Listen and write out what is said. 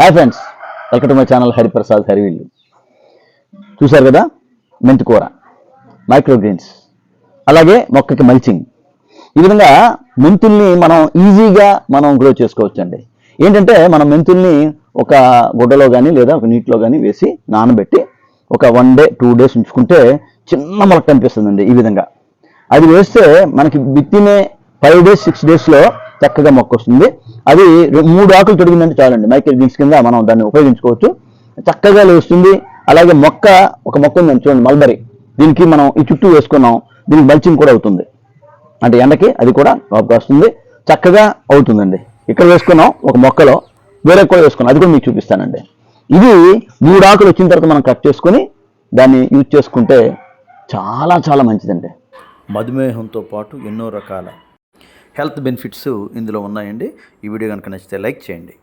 Hi friends welcome to my channel Hariprasad Harivillu చూశారు కదా? మెంతి కూర మైక్రో గ్రీన్స్ అలాగే మొక్కకి మల్చింగ్ ఈ విధంగా మెంతుల్ని మనం ఈజీగా మనం గ్రో చేసుకోవచ్చండి. ఏంటంటే మనం మెంతుల్ని ఒక గుడ్డలో కానీ లేదా ఒక నీటిలో కానీ వేసి నానబెట్టి ఒక వన్ డే టూ డేస్ ఉంచుకుంటే చిన్న మొలక కనిపిస్తుందండి ఈ విధంగా. అది వేస్తే మనకి విత్తినే ఫైవ్ డేస్ సిక్స్ డేస్లో చక్కగా మొక్క వస్తుంది. అది మూడు ఆకులు తొడిగిందంటే చాలండి. మైక్రో బీన్స్ కింద మనం దాన్ని ఉపయోగించుకోవచ్చు. చక్కగా లేస్తుంది అలాగే మొక్క ఒక మొక్క ఉందండి చూడండి మల్బరీ. దీనికి మనం ఈ చుట్టూ వేసుకున్నాం. దీనికి మల్చింగ్ కూడా అవుతుంది. అంటే ఎండకి అది కూడా లోపల వస్తుంది. చక్కగా అవుతుందండి. ఇక్కడ వేసుకున్నాం ఒక మొక్కలో. వేరే కూడా వేసుకున్నాం. అది కూడా మీకు చూపిస్తానండి. ఇది మూడు ఆకులు వచ్చిన తర్వాత మనం కట్ చేసుకొని దాన్ని యూజ్ చేసుకుంటే చాలా చాలా మంచిదండి. మధుమేహంతో పాటు ఎన్నో రకాల హెల్త్ బెనిఫిట్స్ ఇందులో ఉన్నాయండి. ఈ వీడియో కనుక నచ్చితే లైక్ చేయండి.